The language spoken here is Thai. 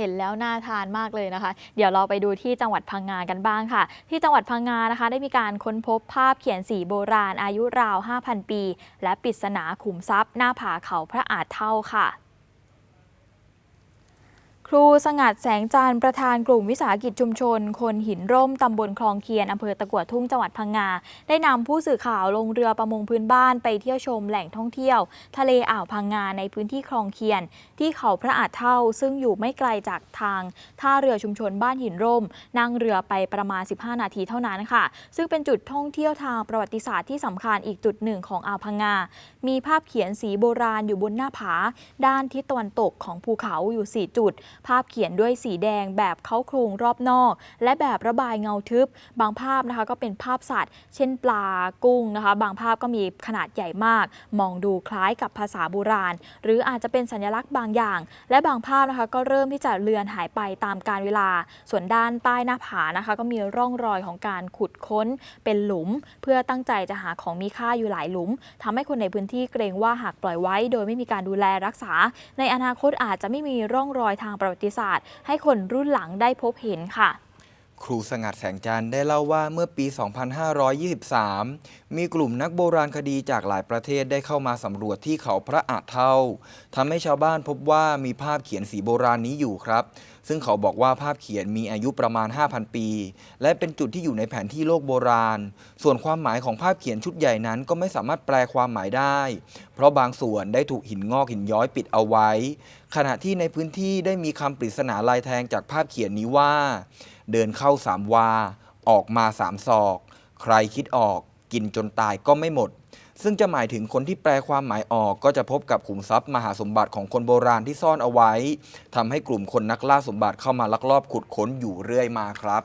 เห็นแล้วน่าทานมากเลยนะคะ เดี๋ยวเราไปดูที่จังหวัดพังงากันบ้างค่ะ ที่จังหวัดพังงานะคะ ได้มีการค้นพบภาพเขียนสีโบราณอายุราว 5,000 ปี และปริศนาขุมทรัพย์หน้าผาเขาพระอาจเท่าค่ะ ครูสงัดแสงจันทร์ประธานกลุ่มวิสาหกิจชุมชน คนหินร่มตำบลคลองเคียนอำเภอตะกัวทุ่งจังหวัดพังงา ได้นำผู้สื่อข่าวลงเรือประมงพื้นบ้านไปเที่ยวชมแหล่งท่องเที่ยว ทะเลอ่าวพังงาในพื้นที่คลองเคียน ที่เขาพระอาจเท่าซึ่งอยู่ไม่ไกลจากทางท่าเรือชุมชนบ้านหินร่ม นั่งเรือไปประมาณ 15 นาทีเท่านั้นค่ะ ซึ่งเป็นจุดท่องเที่ยวทางประวัติศาสตร์ที่สำคัญอีกจุดหนึ่งของอ่าวพังงา มีภาพเขียนสีโบราณอยู่บนหน้าผา ด้านทิศตะวันตกของภูเขาอยู่ 4 จุดภาพเขียนด้วยสีแดงแบบเข้าโครงรอบนอก และแบบระบายเงาทึบ บางภาพนะคะก็เป็นภาพสัตว์ เช่นปลากุ้งนะคะ บางภาพก็มีขนาดใหญ่มาก มองดูคล้ายกับภาษาโบราณ หรืออาจจะเป็นสัญลักษณ์บางอย่าง และบางภาพนะคะก็เริ่มที่จะเลือนหายไปตามกาลเวลา ส่วนด้านใต้หน้าผานะคะ ก็มีร่องรอยของการขุดค้นเป็นหลุม เพื่อตั้งใจจะหาของมีค่าอยู่หลายหลุมทำให้คนในพื้นที่เกรงว่าหากปล่อยไว้ โดยไม่มีการดูแลรักษา ในอนาคตอาจจะไม่มีร่องรอยทางประประวัติศาสตร์ ให้คนรุ่นหลังได้พบเห็นค่ะ ครูสงัดแสงจันทร์ได้เล่าว่าเมื่อปี 2523 มีกลุ่มนักโบราณคดีจากหลายประเทศได้เข้ามาสำรวจที่เขาพระอาจเท่าทำให้ชาวบ้านพบว่ามีภาพเขียนสีโบราณนี้อยู่ครับ ซึ่งเขาบอกว่าภาพเขียนมีอายุประมาณ 5,000 ปี และเป็นจุดที่อยู่ในแผนที่โลกโบราณ ส่วนความหมายของภาพเขียนชุดใหญ่นั้นก็ไม่สามารถแปลความหมายได้ เพราะบางส่วนได้ถูกหินงอกหินย้อยปิดเอาไว้ ขณะที่ในพื้นที่ได้มีคำปริศนาลายแทงจากภาพเขียนนี้ว่า เดินเข้าสามวา ออกมาสามศอก ใครคิดออกกินจนตายก็ไม่หมด ซึ่งจะหมายถึงคนที่แปลความหมายออกก็จะพบกับขุมทรัพย์มหาสมบัติของคนโบราณที่ซ่อนเอาไว้ทำให้กลุ่มคนนักล่าสมบัติเข้ามาลักลอบขุดค้นอยู่เรื่อยมาครับ